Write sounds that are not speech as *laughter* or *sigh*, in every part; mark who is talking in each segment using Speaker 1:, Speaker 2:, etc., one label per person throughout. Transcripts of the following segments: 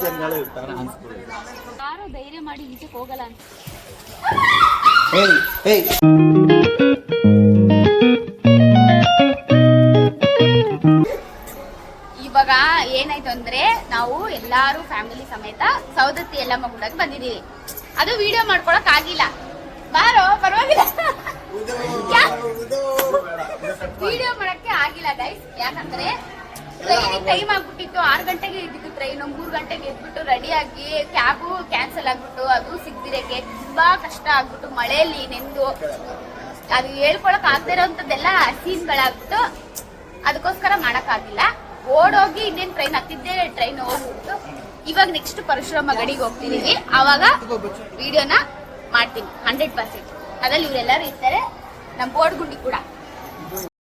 Speaker 1: ಜನಗಳು ಇರ್ತಾರೆ ಅನ್ಸ್ಕೊಳ್ಳಿ
Speaker 2: ಯಾರು ಧೈರ್ಯ ಮಾಡಿ ಈಚೆಗೆ ಹೋಗಲ್ಲ ಅಂತ.
Speaker 1: ಏಯ್ ಏಯ್.
Speaker 2: ಇವಾಗ ಏನಾಯ್ತು ಅಂದ್ರೆ ನಾವು ಎಲ್ಲಾರು ಫ್ಯಾಮಿಲಿ ಸಮೇತ ಸೌದತ್ತಿ ಎಲ್ಲ ಮಗುಡಕ್ ಬಂದಿದೀವಿ ಅದು ವಿಡಿಯೋ ಮಾಡ್ಕೊಳಕ್ ಆಗಿಲ್ಲ. ಬಾರೋ ಪರವಾಗಿಲ್ಲ. ವಿಡಿಯೋ ಮಾಡಕ್ಕೆ ಆಗಿಲ್ಲ ಗೈಸ್ ಯಾಕಂದ್ರೆ ಟೈಮ್ ಆಗ್ಬಿಟ್ಟಿತ್ತು. ಆರು ಗಂಟೆಗೆ ಇದ್ದಿದ್ದು ಟ್ರೈನ್ ಮೂರು ಗಂಟೆಗೆ ಎದ್ಬಿಟ್ಟು ರೆಡಿ ಆಗಿ ಕ್ಯಾಬು ಕ್ಯಾನ್ಸಲ್ ಆಗ್ಬಿಟ್ಟು ಅದು ಸಿಗ್ದಿರಕ್ಕೆ ತುಂಬಾ ಕಷ್ಟ ಆಗ್ಬಿಟ್ಟು ಮಳೆಯಲ್ಲಿ ನೆಂದು ಅದು ಹೇಳ್ಕೊಳಕ್ ಆಗದೆ ಇರೋಂಥದ್ದೆಲ್ಲ ಸೀನ್ಗಳಾಗ್ಬಿಟ್ಟು ಅದಕ್ಕೋಸ್ಕರ ಮಾಡಕ್ಕಾಗಿಲ್ಲ. ಓಡೋಗಿ ಇನ್ನೇನ್ ಟ್ರೈನ್ ಹತ್ತಿದ್ದೆ ಟ್ರೈನ್ ಹೋಗ್ಬಿಟ್ಟು ಇವಾಗ ನೆಕ್ಸ್ಟ್ ಪರಶುರಾಮ ಗಡಿಗೆ ಹೋಗ್ತಿದೀವಿ. ಅವಾಗ ವಿಡಿಯೋನ ಮಾಡ್ತೀನಿ. ಹಂಡ್ರೆಡ್ ಪರ್ಸೆಂಟ್ ಅದ್ರಲ್ಲಿ ಇವರೆಲ್ಲರೂ ಇರ್ತಾರೆ. ನಮ್ಮ ಬೋರ್ಡ್ಗುಂಡಿ ಕೂಡ.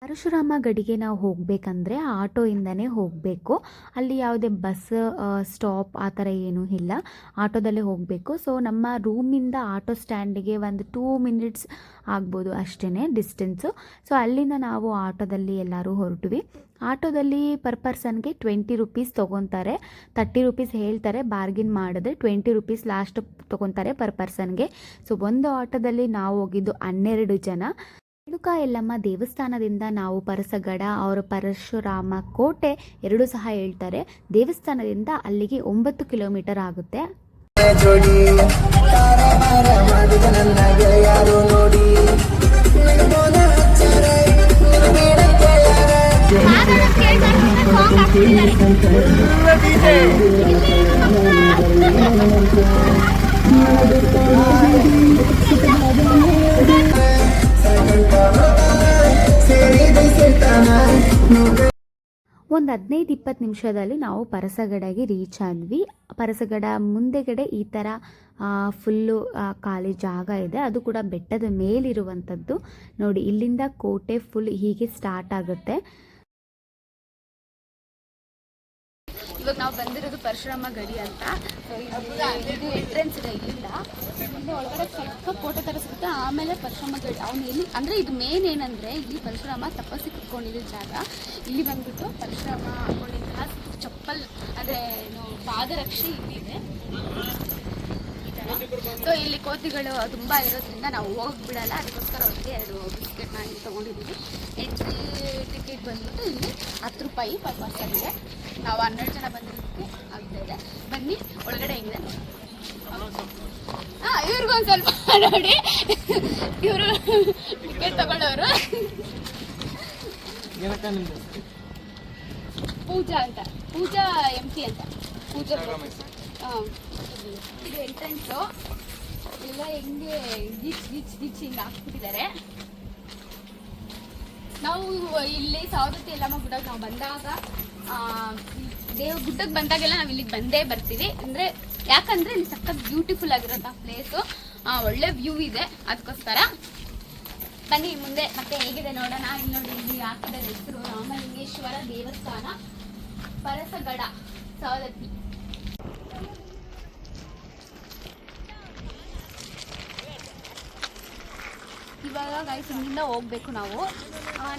Speaker 3: ಪರಶುರಾಮ ಗಡಿಗೆ ನಾವು ಹೋಗಬೇಕಂದ್ರೆ ಆಟೋಯಿಂದನೇ ಹೋಗಬೇಕು. ಅಲ್ಲಿ ಯಾವುದೇ ಬಸ್ ಸ್ಟಾಪ್ ಆ ಥರ ಏನೂ ಇಲ್ಲ. ಆಟೋದಲ್ಲೇ ಹೋಗಬೇಕು. ಸೊ ನಮ್ಮ ರೂಮಿಂದ ಆಟೋ ಸ್ಟ್ಯಾಂಡಿಗೆ ಒಂದು ಟೂ ಮಿನಿಟ್ಸ್ ಆಗ್ಬೋದು ಅಷ್ಟೇ ಡಿಸ್ಟೆನ್ಸು ಸೊ ಅಲ್ಲಿಂದ ನಾವು ಆಟೋದಲ್ಲಿ ಎಲ್ಲರೂ ಹೊರಟ್ವಿ. ಆಟೋದಲ್ಲಿ ಪರ್ ಪರ್ಸನ್ಗೆ ಟ್ವೆಂಟಿ ರುಪೀಸ್ ತೊಗೊತಾರೆ. ತರ್ಟಿ ರುಪೀಸ್ ಹೇಳ್ತಾರೆ ಬಾರ್ಗಿನ್ ಮಾಡಿದ್ರೆ ಟ್ವೆಂಟಿ ರುಪೀಸ್ ಲಾಸ್ಟ್ ತೊಗೊತಾರೆ ಪರ್ ಪರ್ಸನ್ಗೆ ಸೊ ಒಂದು ಆಟೋದಲ್ಲಿ ನಾವು ಹೋಗಿದ್ದು ಹನ್ನೆರಡು ಜನ. ರೇಣುಕಾ ಎಲ್ಲಮ್ಮ ದೇವಸ್ಥಾನದಿಂದ ನಾವು ಪರಸಗಡ, ಅವರ ಪರಶುರಾಮ ಕೋಟೆ ಎರಡು ಸಹ ಹೇಳ್ತಾರೆ. ದೇವಸ್ಥಾನದಿಂದ ಅಲ್ಲಿಗೆ ಒಂಬತ್ತು ಕಿಲೋಮೀಟರ್ ಆಗುತ್ತೆ. ಒಂದು ಹದಿನೈದು ಇಪ್ಪತ್ತು ನಿಮಿಷದಲ್ಲಿ ನಾವು ಪರಸಗಡಗೆ ರೀಚ್ ಆದ್ವಿ. ಪರಸಗಡ ಮುಂದೆಗಡೆ ಈ ಥರ ಫುಲ್ಲು ಖಾಲಿ ಜಾಗ ಇದೆ. ಅದು ಕೂಡ ಬೆಟ್ಟದ ಮೇಲಿರುವಂಥದ್ದು ನೋಡಿ, ಇಲ್ಲಿಂದ ಕೋಟೆ ಫುಲ್ ಹೀಗೆ ಸ್ಟಾರ್ಟ್ ಆಗುತ್ತೆ.
Speaker 2: ಇವಾಗ ನಾವು ಬಂದಿರೋದು ಪರಶುರಾಮ ಗಡಿ ಅಂತ. ಇಲ್ಲಿ- ಇದು ಎಂಟ್ರೆನ್ಸ್ ಇದೆ ಇಲ್ಲಿಂದ. ಒಳಗಡೆ ಚಿಕ್ಕ ಫೋಟೋ ತರಿಸ್ಬಿಟ್ಟು ಆಮೇಲೆ ಪರಶುರಾಮ ಗಡಿ, ಅವ್ನು ಎಲ್ಲಿ ಅಂದ್ರೆ ಇದು ಮೇನ್ ಏನಂದ್ರೆ, ಇಲ್ಲಿ ಪರಶುರಾಮ ತಪಸ್ಸಿ ಕುತ್ಕೊಂಡಿದ್ದ ಜಾಗ. ಇಲ್ಲಿ ಬಂದ್ಬಿಟ್ಟು ಪರಶುರಾಮ ಹಾಕೊಂಡಿದ್ದ ಚಪ್ಪಲ್ ಅಂದರೆ ಪಾದರಕ್ಷೆ ಇಲ್ಲಿದೆ ಸೊ ಇಲ್ಲಿ ಕೋತಿಗಳು ತುಂಬ ಇರೋದ್ರಿಂದ ನಾವು ಹೋಗ್ಬಿಡಲ್ಲ. ಅದಕ್ಕೋಸ್ಕರ ಅವ್ರಿಗೆ ಎರಡು ಬಿಸ್ಕೆಟ್ ನಾನು ತಗೊಂಡಿದ್ದೀವಿ. ಎಂಟ್ರಿ ಟಿಕೆಟ್ ಬಂದ್ಬಿಟ್ಟು ಇಲ್ಲಿ ಹತ್ತು ರೂಪಾಯಿ ಪರ್ ಪರ್ಸನ್ಗೆ ನಾವು ಹನ್ನೆರಡು ಜನ ಬಂದಿರೋದಕ್ಕೆ ಆಗ್ತಾ ಇದೆ. ಬನ್ನಿ ಒಳಗಡೆ ಹೆಂಗಿದೆ ಹಾಂ ಇವ್ರಿಗೊಂದು ಸ್ವಲ್ಪ ನೋಡಿ. ಇವರು ಟಿಕೆಟ್ ತಗೊಂಡವರು ಪೂಜಾ ಅಂತ. ಪೂಜಾ ಎಂ ಟಿ ಅಂತ. ಪೂಜಾ ಹಾಂ. ಇದು ಎಂಟ್ರೆನ್ಸು. ಎಲ್ಲ ಹೆಂಗೆ ಗಿಚ್ ಗೀಚ್ ಗೀಚ್ ಹಿಂಗೆ ಹಾಕ್ಬಿಟ್ಟಿದ್ದಾರೆ. ನಾವು ಇಲ್ಲಿ ಸವದತ್ತಿ ಎಲ್ಲಮ್ಮ ಗುಡ್ಡಕ್ಕೆ ನಾವು ಬಂದಾಗ ದೇವ್ ಗುಡ್ಡಕ್ಕೆ ಬಂದಾಗೆಲ್ಲ ನಾವು ಇಲ್ಲಿಗೆ ಬಂದೇ ಬರ್ತೀವಿ. ಅಂದರೆ ಯಾಕಂದರೆ ಇಲ್ಲಿ ಸಖತ್ ಬ್ಯೂಟಿಫುಲ್ ಆಗಿರೋಂಥ ಪ್ಲೇಸು ಒಳ್ಳೆ ವ್ಯೂ ಇದೆ ಅದಕ್ಕೋಸ್ಕರ. ಬನ್ನಿ ಮುಂದೆ ಮತ್ತೆ ಹೇಗಿದೆ ನೋಡೋಣ. ಇಲ್ಲಿ ನೋಡಿ ಇಲ್ಲಿ ಹಾಕಿದ ಹೆಸರು ರಾಮಲಿಂಗೇಶ್ವರ ದೇವಸ್ಥಾನ, ಪರಸಗಡ, ಸವದತ್ತಿ. ಇವಾಗ ಗೈಸ್ ಇಲ್ಲಿಂದ ಹೋಗ್ಬೇಕು ನಾವು.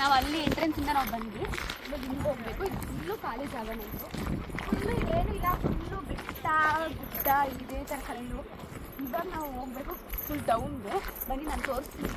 Speaker 2: ನಾವು ಅಲ್ಲಿ ಎಂಟ್ರೆನ್ಸ್ ಇಂದ ನಾವು ಬಂದ್ವಿ. ಇವಾಗ ಹೋಗಬೇಕು. ಫುಲ್ಲು ಖಾಲಿ ಜಾಗನೇ ಇದು ಫುಲ್ಲು ಏನು ಇಲ್ಲ ಫುಲ್ಲು ಬೆಟ್ಟ, ಗುಡ್ಡ ಇದೇ ಥರ ಕಲ್ಲು ಇವಾಗ ನಾವು ಹೋಗ್ಬೇಕು ಫುಲ್ ಡೌನ್ಗೆ ಬನ್ನಿ, ನಾನು ತೋರಿಸ್ತೀನಿ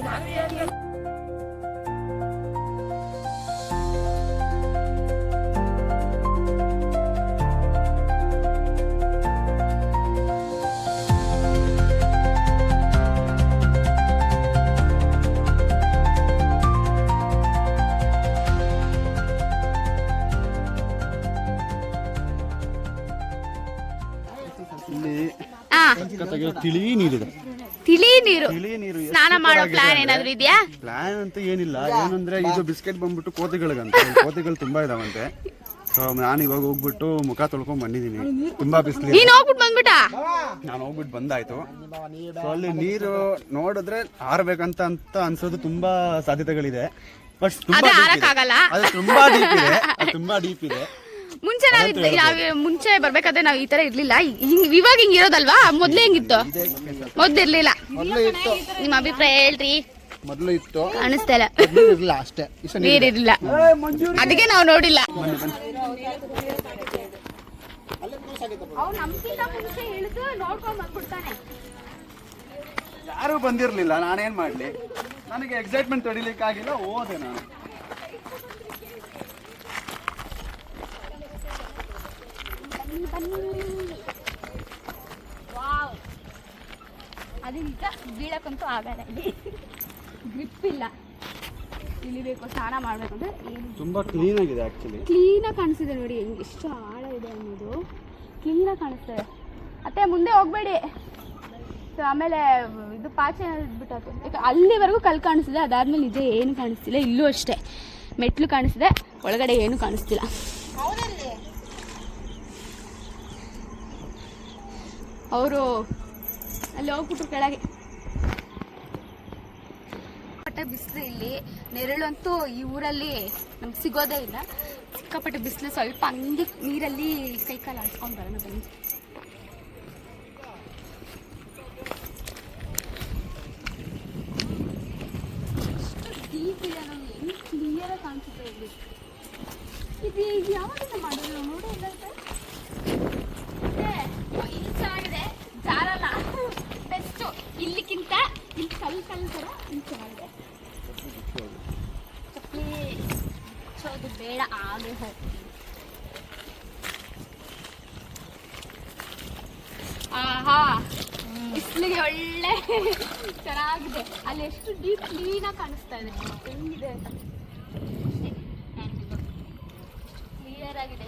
Speaker 2: ಮಾರೇನೆ
Speaker 1: ಇಲ್ಲಿ
Speaker 2: ಹಾ
Speaker 1: ಸಖತ್ತಾಗಿರೋ ತಿಳಿ
Speaker 2: ನೀರು
Speaker 4: ತಿಳಿ ನೀರು ಎಷ್ಟು
Speaker 2: ಸ್ನಾನ ಮಾಡೋ ಪ್ಲಾನ್
Speaker 4: ಆಗಿದೆ.
Speaker 2: ಏನಾದ್ರು ಇದೆಯಾ?
Speaker 4: ಪ್ಲಾನ್ ಅಂತ ಏನಿಲ್ಲ. ಏನಂದ್ರೆ ಇದು ಬಿಸ್ಕೆಟ್ ಬಂದ್ಬಿಟ್ಟು ಕೋತಿಗಳಿಗಂತ. ಕೋತಿಗಳು ತುಂಬಾ ಇದಾವಂತೆ. ಸೊ ನಾನು ಇವಾಗ ಹೋಗ್ಬಿಟ್ಟು ಮುಖ ತೊಳ್ಕೊಂಡ್ ಬಂದಿದ್ದೀನಿ. ತುಂಬಾ ಬಿಸಿಲು.
Speaker 2: ನೀನ್ ಹೋಗ್ಬಿಟ್ಟು ಬಂದ್ಬಿಟ್ಟ
Speaker 4: ನಾನು ಹೋಗ್ಬಿಟ್ಟು ಬಂದಾಯ್ತು. ಸೊ ಅಲ್ಲಿ ನೀರು ನೋಡಿದ್ರೆ ಹಾರ್ಬೇಕಂತ ಅಂತ ಅನ್ಸೋದು ತುಂಬಾ ಸಾಧ್ಯತೆಗಳಿದೆ. ಬಟ್ ತುಂಬಾ
Speaker 2: ಅದೇ
Speaker 4: deep ಇದೆ.
Speaker 2: ಆರಕ್ಕಾಗಲ್ಲ.
Speaker 4: ಅದು ತುಂಬಾ ಡೀಪ್ ಇದೆ. ಅದು ತುಂಬಾ ಡೀಪ್ ಇದೆ.
Speaker 2: ಮುಂಚೆ ನಾವ್ ಮುಂಚೆ ಬರ್ಬೇಕಾದ್ರೆ ನಾವ್ ಈ ತರ ಇರ್ಲಿಲ್ಲ. ಹಿಂಗ್ ಇವಾಗ ಹಿಂಗ್ ಇರೋದಲ್ವಾ? ಮೊದ್ಲೇ ಹೆಂಗಿತ್ತು? ಮೊದ್ಲಿರ್ಲಿಲ್ಲ ನಿಮ್ಮ ಅಭಿಪ್ರಾಯ ಹೇಳ್ರಿ.
Speaker 1: ಮೊದಲು ಇತ್ತು.
Speaker 2: ಅನಿಸ್ತಾ ಇಲ್ಲ.
Speaker 1: ಇರಲಿಲ್ಲ ಅಷ್ಟೇ.
Speaker 2: ನೀರಿರ್ಲಿಲ್ಲ ಅದಕ್ಕೆ ನಾವು ನೋಡಿಲ್ಲ.
Speaker 4: ಯಾರು ಬಂದಿರ್ಲಿಲ್ಲ. ನಾನೇನ್ ಮಾಡ್ಲಿ? ನನಗೆ ಎಕ್ಸೈಟ್ಮೆಂಟ್ ತಡಿಲಿಕ್ಕೆ ಆಗಿಲ್ಲ ಹೋದೆ ಬನ್ನಿ.
Speaker 2: ವಾವ್ ಅದು ನಿಜ ಬೀಳಕ್ಕಂತೂ ಆಗಲ್ಲ ಗ್ರಿಪ್ ಇಲ್ಲ. ಇಳಿಬೇಕು ಸ್ನಾನ ಮಾಡಬೇಕು ಅಂದರೆ
Speaker 4: ತುಂಬಾ ಕ್ಲೀನ್ ಆಗಿದೆ ಆಕ್ಚುಲಿ
Speaker 2: ಕ್ಲೀನಾಗಿ ಕಾಣಿಸ್ತಿದೆ ನೋಡಿ ಹೆಂಗೆ ಎಷ್ಟು ಆಳ ಇದೆ ಅನ್ನೋದು. ಕ್ಲೀನಾಗಿ ಕಾಣಿಸ್ತದೆ. ಅತ್ತೆ ಮುಂದೆ ಹೋಗಬೇಡಿ. ಸೊ ಆಮೇಲೆ ಇದು ಪಾಚೆ ಬಿಟ್ಟಾತು ಯಾಕೆ ಅಲ್ಲಿವರೆಗೂ ಕಲ್ಲು ಕಾಣಿಸ್ತಿದೆ ಅದಾದ್ಮೇಲೆ ನಿಜ ಏನು ಕಾಣಿಸ್ತಿಲ್ಲ ಇಲ್ಲೂ ಅಷ್ಟೇ. ಮೆಟ್ಲು ಕಾಣಿಸ್ತಿದೆ ಒಳಗಡೆ ಏನು ಕಾಣಿಸ್ತಿಲ್ಲ. ಅವರು ಅಲ್ಲಿ ಹೋಗ್ಬಿಟ್ರು ಕೆಳಗೆ. ಪಟ್ಟ ಬಿಸಿಲು ಇಲ್ಲಿ. ನೆರಳಂತೂ ಈ ಊರಲ್ಲಿ ನಮ್ಗೆ ಸಿಗೋದೇ ಇಲ್ಲ. ಸಿಕ್ಕಾಪಟ್ಟೆ ಬಿಸಿಲು ಸ್ವಲ್ಪ ಹಂಗೆ ನೀರಲ್ಲಿ ಕೈಕಾಲು ಆಡ್ಸ್ಕೊಂಡು ಬರೋಣ ಬನ್ನಿ. ಡೀಪ್ ಇದೆ ಹೆಂಗೆ ಕ್ಲಿಯರ್ ಕಾಣಿಸುತ್ತೆ ಇಲ್ಲಿ. ಇದು ಯಾವಾಗ ಮಾಡಿದ್ರು? ನೋಡಿ ಇಲ್ಲ ಇಲ್ಲಿ ಚೆನ್ನಾಗಿದೆ ಜಾರಲ್ಲ ಬೆಸ್ಟು ಇಲ್ಲಿಕ್ಕಿಂತ ಇಲ್ಲಿ ಕಲ್ಲು ಕಲ್ಲು ಥರ ಇಲ್ಲಿ ಚೆನ್ನಾಗಿದೆ ಚಪ್ಪಲಿ ಬಿಚ್ಚೋದು ಬೇಡ, ಆಗೇ ಹೋಗ್ತೀನಿ. ಆಹಾ, ಬಿಸಿಲಿಗೆ ಒಳ್ಳೆ ಚೆನ್ನಾಗಿದೆ. ಅಲ್ಲಿ ಎಷ್ಟು ಡೀಪ್ ಕ್ಲೀನಾಗಿ ಕಾಣಿಸ್ತಾ ಇದೆ. ಹೆಂಗಿದೆ ಅಂತ. ಕ್ಲಿಯರ್ ಆಗಿದೆ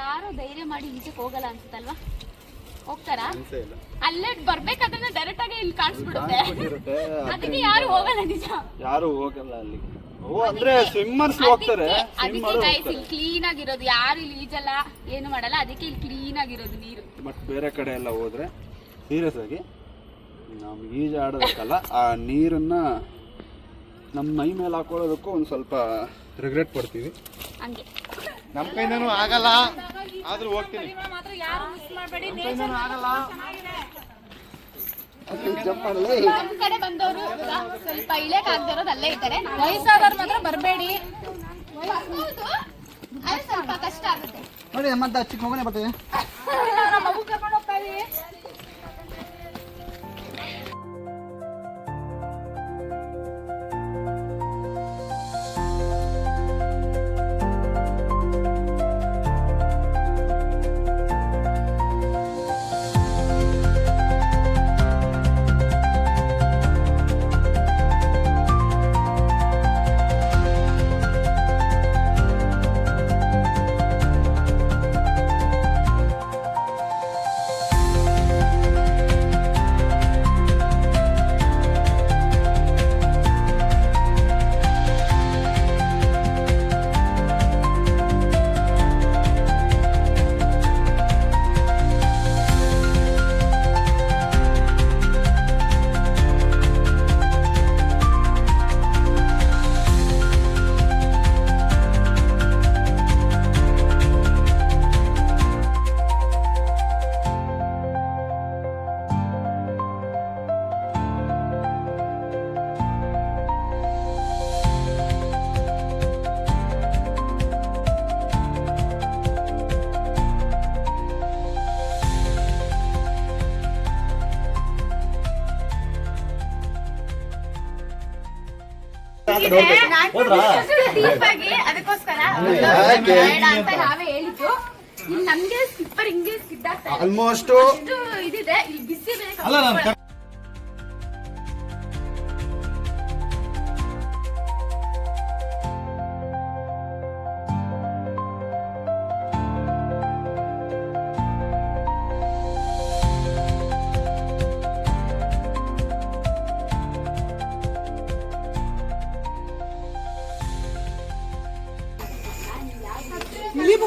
Speaker 2: ಯಾರು ಧೈರ್ಯ ಮಾಡಿ ಈಚೆಗೆ ಹೋಗಲ್ಲ ಅನ್ಸುತ್ತಲ್ವಾ? ಹೋಗ್ತಾರಾ? ಅಲ್ಲೇ ಬರ್ಬೇಕಾದ್ರೆ ಡೈರೆಕ್ಟ್ ಆಗಿ ಇಲ್ಲಿ ಕಾಣಿಸ್ಬಿಡುತ್ತೆ. ಅದಕ್ಕೆ ಯಾರು ಹೋಗಲ್ಲ ನಿಜ.
Speaker 4: ಯಾರು ಹೋಗಲ್ಲ ಅಲ್ಲಿ. ಓ ಅಂದ್ರೆ ಸ್ವಿಮ್ಮರ್ಸ್ ಹೋಗ್ತಾರೆ.
Speaker 2: ಅದಕ್ಕೆ ಗೈಸ್ ಇಲ್ಲಿ ಕ್ಲೀನ್ ಆಗಿರೋದು ಯಾರು ಇಲ್ಲಿ ಈಜಲ್ಲ ಏನು ಮಾಡಲ್ಲ. ಅದಕ್ಕೆ ಇಲ್ಲಿ ಕ್ಲೀನ್ ಆಗಿರೋದು ನೀರು.
Speaker 4: ಬಟ್ ಬೇರೆ ಕಡೆ ಎಲ್ಲ ಹೋದ್ರೆ ಸೀರಿಯಸ್ ಆಗಿ ನಮ್ಗೆ ಈಜು ಆಡೋದಕ್ಕಲ್ಲ ಆ ನೀರನ್ನ ನಮ್ಮ ಮೈ ಮೇಲೆ ಹಾಕೊಳ್ಳೋದಕ್ಕೂ ಒಂದು ಸ್ವಲ್ಪ ರಿಗ್ರೆಟ್ ಪಡ್ತೀವಿ.
Speaker 2: ಹಂಗೆ.
Speaker 1: ನಮ್ಮ ಕೈನೂ ಆಗಲ್ಲ. ಆದ್ರೂ ಹೋಗ್ತೀನಿ.
Speaker 4: ಜಂಪ್ ಮಾಡಲೇ
Speaker 2: ನಮ್ ಕಡೆ ಬಂದವರು ಸ್ವಲ್ಪ ಇಳಿಯಕ್ ಆಗದಿರೋದು ಅಲ್ಲೇ ಇದ್ದಾರೆ. ವಯಸ್ಸಾದವ್ರು ಮಾತ್ರ ಬರಬೇಡಿ. ಸ್ವಲ್ಪ ಕಷ್ಟ ಆಗುತ್ತೆ.
Speaker 1: ನೋಡಿ ಮತ್ತೆ ಚಿಕ್ಕ ಮಗನೇ ಬರ್ತೀವಿ
Speaker 2: ನಮ್ಮ ಮಗು ಕರ್ಕೊಂಡು
Speaker 1: ಆಲ್ಮೋಸ್ಟ್
Speaker 2: ಇದಿದೆ. ಇಲ್ಲಿ ಬಿಸಿ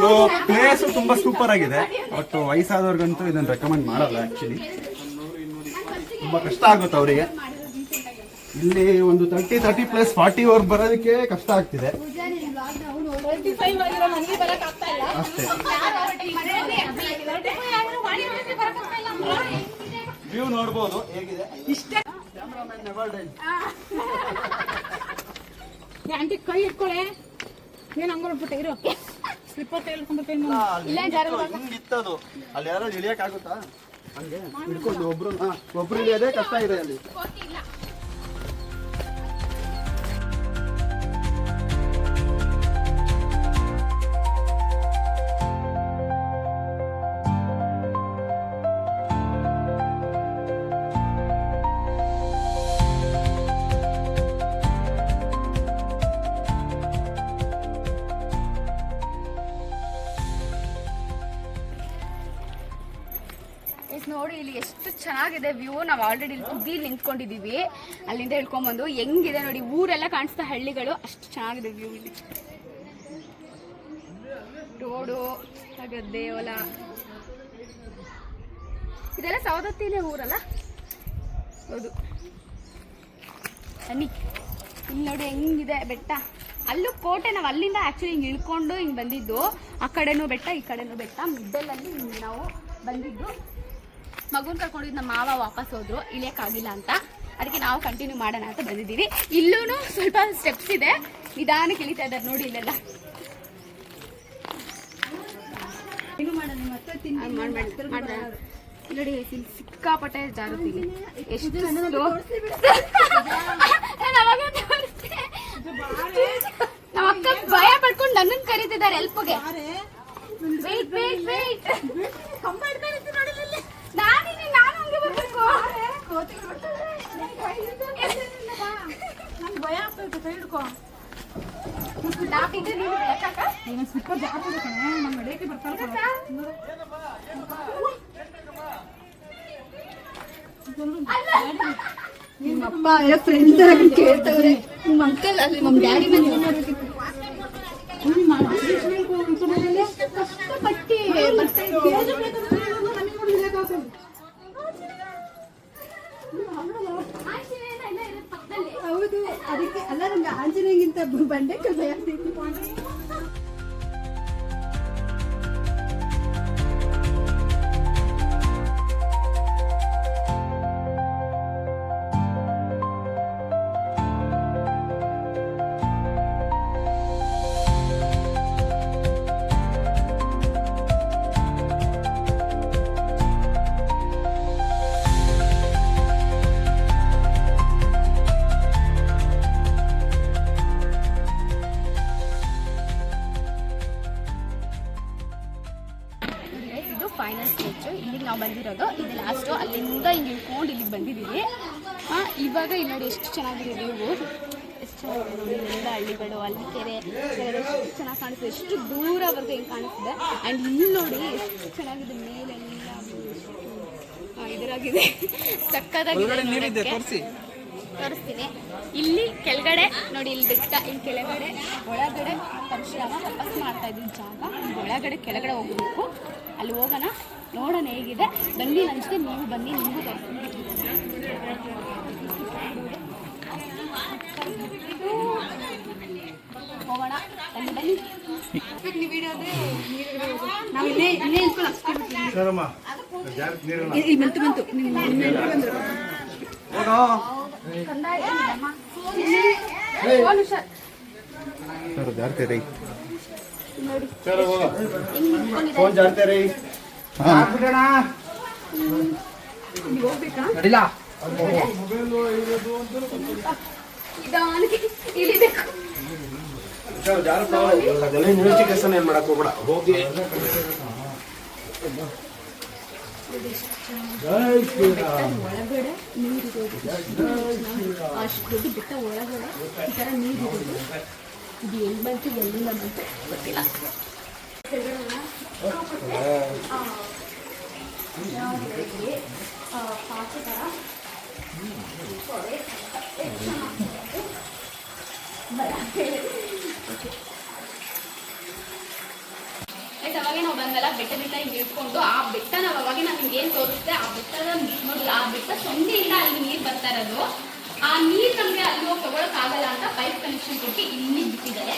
Speaker 4: ಸೊ ಪ್ಲೇಸ್ ತುಂಬಾ ಸೂಪರ್ ಆಗಿದೆ. ಬಟ್ ವಯಸ್ಸಾದವ್ರಿಗಂತೂ ಇದನ್ನ ರೆಕಮೆಂಡ್ ಮಾಡಲ್ಲ ಆಕ್ಚುಲಿ ತುಂಬಾ ಕಷ್ಟ ಆಗುತ್ತೆ ಅವರಿಗೆ. ಇಲ್ಲಿ ಒಂದು ತರ್ಟಿ ತರ್ಟಿ ಪ್ಲಸ್ ಫಾರ್ಟಿ ಅವರ್ ಬರೋದಕ್ಕೆ ಕಷ್ಟ ಆಗ್ತಿದೆ. ಅಷ್ಟೇ. ವ್ಯೂ ನೋಡ್ಬೋದು ಹೇಗಿದೆ? *laughs*
Speaker 5: ಆಂಟಿ ಕೈ ಇಟ್ಕೊಳೆ ಏನ್ ಹಂಗೋಡ್ಬಿಟ್ಟೆ ಇರು. ಸ್ಲಿಪ್ಪರ್ ತೆಗೆದುಕೊಂಡ್ಬಿಟ್ಟೆ
Speaker 4: ಹಿಂಗಿತ್ತದು ಅಲ್ಲಿ ಯಾರೋ ಇಳಿಯಕ್ ಆಗುತ್ತಾ ಹಂಗೆ. ಹಿಡ್ಕೊಂಡು ಒಬ್ರು ಒಬ್ರು ಇಳಿಯೋದೇ ಕಷ್ಟ ಇದೆ ಅಲ್ಲಿ.
Speaker 2: ಚೆನ್ನಾಗಿದೆ ವ್ಯೂ. ನಾವು ಆಲ್ರೆಡಿ ಇಲ್ಲಿ ನಿಂತ್ಕೊಂಡಿದೀವಿ. ಅಲ್ಲಿಂದ ಹೇಳ್ಕೊಂಡ್ಬಂದು ಹೆಂಗಿದೆ ನೋಡಿ, ಊರೆಲ್ಲ ಕಾಣಿಸ್ತಾ ಹಳ್ಳಿಗಳು. ಅಷ್ಟು ಚೆನ್ನಾಗಿದೆ ವ್ಯೂ ಇಲ್ಲಿ. ರೋಡು ಆ ಗದ್ದೆ ಹೊಲ ಇದೆಲ್ಲ ಸವದತ್ತಿನೇ ಊರಲ್ಲ? ಹೌದು. ಬನ್ನಿ. ಇಲ್ಲಿ ನೋಡಿ ಹೆಂಗಿದೆ ಬೆಟ್ಟ. ಅಲ್ಲೂ ಕೋಟೆ, ನಾವು ಅಲ್ಲಿಂದ ಆ್ಯಕ್ಚುಲಿ ಹಿಂಗೆ ಇಳ್ಕೊಂಡು ಹಿಂಗೆ ಬಂದಿದ್ದು. ಆ ಕಡೆನೂ ಬೆಟ್ಟ, ಈ ಕಡೆನೂ ಬೆಟ್ಟ. ಮಿಡ್ಡಲಲ್ಲಿ ನಾವು ಬಂದಿದ್ದು. ಮಗುನ್ ಕರ್ಕೊಂಡಿದ್ದು ನಮ್ಮ ಮಾವ ವಾಪಸ್ ಹೋದ್ರು ಇಳಿಯಕ್ಕಾಗಿಲ್ಲ ಅಂತ. ಅದಕ್ಕೆ ನಾವು ಕಂಟಿನ್ಯೂ ಮಾಡೋಣ ಅಂತ ಬಂದಿದ್ದೀವಿ. ಇಲ್ಲೂ ಸ್ವಲ್ಪ ಸ್ಟೆಪ್ಸ್ ಇದೆ. ನಿಧಾನಕ್ಕೆ ಇಳಿತಾ ಇದ್ದಾರೆ ನೋಡಿ ಇಲ್ಲೆಲ್ಲ. ನೋಡಿ ಸಿಕ್ಕಾಪಟ್ಟೆ ಜಾರುತ್ತಿ ಇಲ್ಲಿ. ಎಷ್ಟು. *laughs* ನಮ್ಮ ಅಕ್ಕ ಭಯ ಪಡ್ಕೊಂಡು ನನ್ನನ್ನು ಕರೀತಿದ್ದಾರೆ ಹೆಲ್ಪ್ಗೆ ವೇಟ್ ವೇಟ್ ವೇಟ್ ನಾನಿದ್ದೀನಿ ನಾನು ಹಂಗೆ ಬರ್ಬೇಕು
Speaker 5: ಭಯ ಆಗ್ತೈತೆ ಕೈ ಹಿಡ್ಕೊ
Speaker 2: ನಾಲ್ಕಿದ್ರೆ ನೀನು ಬಿಡಕ್ಕಾಗ?
Speaker 5: ನೀನು ಸ್ಲಿಪ್ಪರ್ ಜಾಗ್ತದೆ ಕಣೆ ನಮ್ಮ ನಡೆಯಕ್ಕೆ ಬರ್ತಾರೆ
Speaker 2: ನಿಮ್ಮಪ್ಪ ಎಲ್ಲ ಫ್ರೆಂಡ್ ತರ ಕೇಳ್ತವ್ರೆ ನಿಮ್ಮ ಅಂಕಲ್ ಅಲ್ಲಿ ನಮ್ಮ ಡ್ಯಾಡಿ ಮೇಲೆ ಎಲ್ಲ.
Speaker 6: ಹೌದು, ಅದಕ್ಕೆ ಅಲ್ಲ, ನಮ್ಗೆ ಆಂಜನೇಯಗಿಂತ ಬಂಡೆ ಭಯ
Speaker 2: ಆ್ಯಂಡ್ ಇಲ್ಲಿ ನೋಡಿ ಎಷ್ಟು ಚೆನ್ನಾಗಿದೆ ಮೇಲೆಲ್ಲ ಇದರಾಗಿದೆ. ಸಕ್ಕದಾಗಿದೆ. ತೋರಿಸ್ತೀನಿ. ಇಲ್ಲಿ ಕೆಳಗಡೆ ನೋಡಿ ಇಲ್ಲಿ ಬೆಟ್ಟ ಇಲ್ಲಿ ಕೆಳಗಡೆ ಒಳಗಡೆ ಪರಶುರಾಮ ತಪಸ್ ಮಾಡ್ತಾ ಇದ್ದೀನಿ ಜಾಗ ಒಳಗಡೆ ಕೆಳಗಡೆ ಹೋಗ್ಬೇಕು. ಅಲ್ಲಿ ಹೋಗೋಣ ನೋಡೋಣ ಹೇಗಿದೆ. ಬನ್ನಿ ಜೊತೆ ನೀವು ಬನ್ನಿ ನಿಮಗೂ ತೋರಿಸ್ತೀನಿ ಹೋಗೋಣ ಬನ್ನಿ ಬನ್ನಿ. ಫೋನ್ ಹುಷಾರ್.
Speaker 4: ಸರ್ ಜಾರ್ತೀರಿ
Speaker 2: ನೋಡಿ.
Speaker 1: ಸರ್ ಹೋಗ
Speaker 2: ಹಿಂಗ್ ನಿಂತ್ಕೊಂಡಿದ್ದಾರೆ.
Speaker 4: ಫೋನ್ ಜಾರ್ತೀರಿ
Speaker 2: ನಿಧಾನಕ್ಕೆ ಇಳಿಬೇಕು
Speaker 4: ಇನ್ವೆಸ್ಟಿಗೇಷನ್ ಏನ್ ಮಾಡಕ್ ಹೋಗ್ಬೇಡ ಹೋಗಿ
Speaker 2: ಒಳಗಡೆ ನೀರಿರೋದು ಅಷ್ಟು ದೊಡ್ಡ ಬೆಟ್ಟ ಒಳಗಡೆ ಈ ಥರ ನೀರಿರೋದು ಇದು ಎಲ್ಲಿ ಬಂತು ಎಲ್ಲಿಂದ ಬಂತು ಗೊತ್ತಿಲ್ಲ ಪಾಚ ಥರ ಗೈಸ್ ಅವಾಗೆ ನಾವು ಬಂದಲ್ಲ ಬೆಟ್ಟದಿಂದ ಹಿಂಗೆ ಇಟ್ಕೊಂಡು ಆ ಬೆಟ್ಟ ನಾವು ಅವಾಗ ನಮ್ಗೆ ಏನು ತೋರಿಸುತ್ತೆ ಆ ಬೆಟ್ಟದ ನೋಡಿ ಆ ಬೆಟ್ಟ ಇಲ್ಲ ಅಲ್ಲಿ ನೀರು ಬರ್ತಾ ಇರೋದು ಆ ನೀರು ನಮಗೆ ಅಲ್ಲಿ ಹೋಗಿ ತಗೊಳಕ್ ಆಗಲ್ಲ ಅಂತ ಪೈಪ್ ಕನೆಕ್ಷನ್ ಕೊಟ್ಟು ಇಲ್ಲಿ ಬಿಟ್ಟಿದ್ದಾರೆ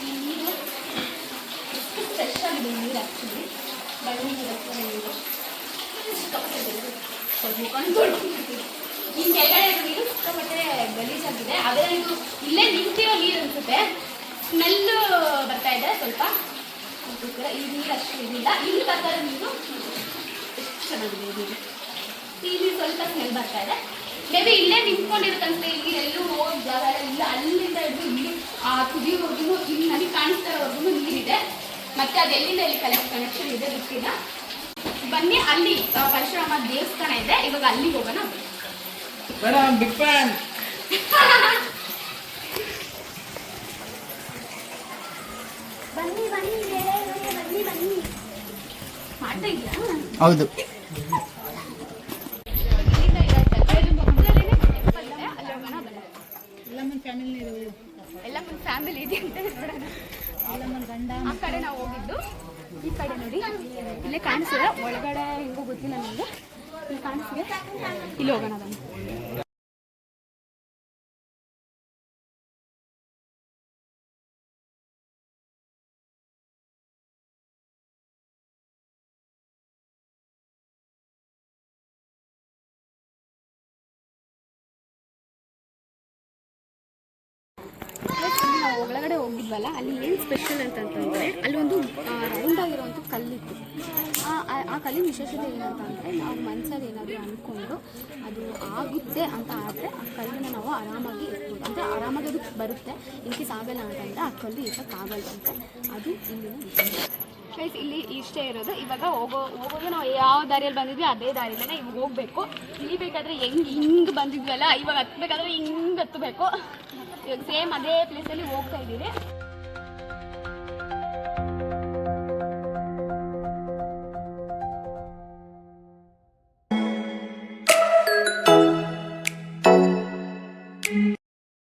Speaker 2: ಈ ನೀರು ಎಷ್ಟು ಫ್ರೆಶ್ ಆಗಿದೆ ನೀರು ಇನ್ನು ಕೆಳಗಡೆ ನೀರು ಸಿಕ್ಕಾಪಟ್ಟೆ ಗಲೀಜಾಗಿದೆ ಅದೇ ಇದು ಇಲ್ಲೇ ನಿಂತಿರೋ ನೀರು ಅನ್ಸುತ್ತೆ. ಸ್ಮೆಲ್ಲು ಬರ್ತಾ ಇದೆ ಸ್ವಲ್ಪ. ಈ ನೀರು ಅಷ್ಟು ಇರಲಿಲ್ಲ. ಇಲ್ಲಿ ಬರ್ತಾ ನೀರು ಎಷ್ಟು ಚೆನ್ನಾಗಿದೆ ನೀರು. ನೀರು ಸ್ವಲ್ಪ ಸ್ಮೆಲ್ ಬರ್ತಾ ಇದೆ. ಮೇಬಿ ಇಲ್ಲೇ ನಿಂತ್ಕೊಂಡಿರುತ್ತಂತೆ ಇಲ್ಲಿ ಎಲ್ಲೂ ಹೋಗಿ ಜಾಗ ಇಲ್ಲ. ಅಲ್ಲಿಂದ ಹಿಡಿದು ಇಲ್ಲಿ ಆ ಕುದಿಯೋವರೆಗೂ ಇಲ್ಲಿ ನನಗೆ ಕಾಣಿಸ್ತಾ ಇರೋವರೆಗೂ ನೀರಿದೆ. ಮತ್ತೆ ಅದು ಇಲ್ಲಿ ಕಲೆಕ್ಟ್ ಕನೆಕ್ಷನ್ ಇದೆ ಗೊತ್ತಿಲ್ಲ. ಬನ್ನಿ, ಅಲ್ಲಿ ಪರಶುರಾಮ ದೇವಸ್ಥಾನ ಇದೆ. ಇವಾಗ ಅಲ್ಲಿಗೆ ಹೋಗೋಣ.
Speaker 1: ಮೇಡಮ್ ಬಿಗ್ ಫ್ಯಾನ್
Speaker 2: ಬನ್ನಿ ಬನ್ನಿ ಬನ್ನಿ ಬನ್ನಿ. ಮಾಡ್ತಾ ಇದೆಯಾ
Speaker 4: ಹೌದು.
Speaker 2: ಎಲ್ಲ ಫುಲ್ ಫ್ಯಾಮಿಲಿ ಇದೆ ಅಂತ ನೋಡೋಣ ಆ ಕಡೆ ನಾವು ಹೋಗಿದ್ದು. ಈ ಕಡೆ ನೋಡಿ ಇಲ್ಲೇ ಕಾಣಿಸಿದ್ರೆ ಒಳಗಡೆ ಹೆಂಗೋ ಗೊತ್ತಿಲ್ಲ ನನಗೆ ಇಲ್ಲಿ ಹೋಗೋಣ ಒಳಗಡೆ ಹೋಗಿದ್ವಲ್ಲ ಅಲ್ಲಿ ಏನು ಸ್ಪೆಷಲ್ ಅಂತಂತಂದರೆ ಅಲ್ಲಿ ಒಂದು ರೌಂಡ್ ಆಗಿರುವಂಥ ಕಲ್ಲಿತ್ತು. ಆ ಕಲ್ಲಿನ ವಿಶೇಷತೆ ಏನಂತ ಅಂದರೆ ನಾವು ಮನಸ್ಸಲ್ಲಿ ಏನಾದರೂ ಅಂದ್ಕೊಂಡು ಅದು ಆಗುತ್ತೆ ಅಂತ ಆದರೆ ಆ ಕಲ್ಲನ್ನ ನಾವು ಆರಾಮಾಗಿ ಇಟ್ಬೋದು. ಅಂದರೆ ಆರಾಮಾಗಿ ಅದು ಬರುತ್ತೆ. ಇನ್ಕೇಸ್ ಆಗಲ್ಲ ಅಂತಂದರೆ ಆ ಕಲ್ಲು ಇರೋಕ್ಕಾಗಲ್ವಂತೆ ಅದು ಇಲ್ಲಿನ ಗೈಸ್ ಇಲ್ಲಿ ಇಷ್ಟೇ ಇರೋದು. ಇವಾಗ ಹೋಗೋ ಹೋಗೋದು ನಾವು ಯಾವ ದಾರಿಯಲ್ಲಿ ಬಂದಿದ್ವಿ ಅದೇ ದಾರಿಯಲ್ಲೇ ಇವಾಗ ಹೋಗಬೇಕು. ಇಳಿಬೇಕಾದ್ರೆ ಹೆಂಗೆ ಹಿಂಗೆ ಬಂದಿದ್ವಲ್ಲ, ಇವಾಗ ಹತ್ತಬೇಕಾದ್ರೆ ಹಿಂಗೆ ಹತ್ತಬೇಕು ಇವಾಗ ಸೇಮ್ ಅದೇ ಪ್ಲೇಸಲ್ಲಿ ಹೋಗ್ತಾ ಇದ್ದೀವಿ.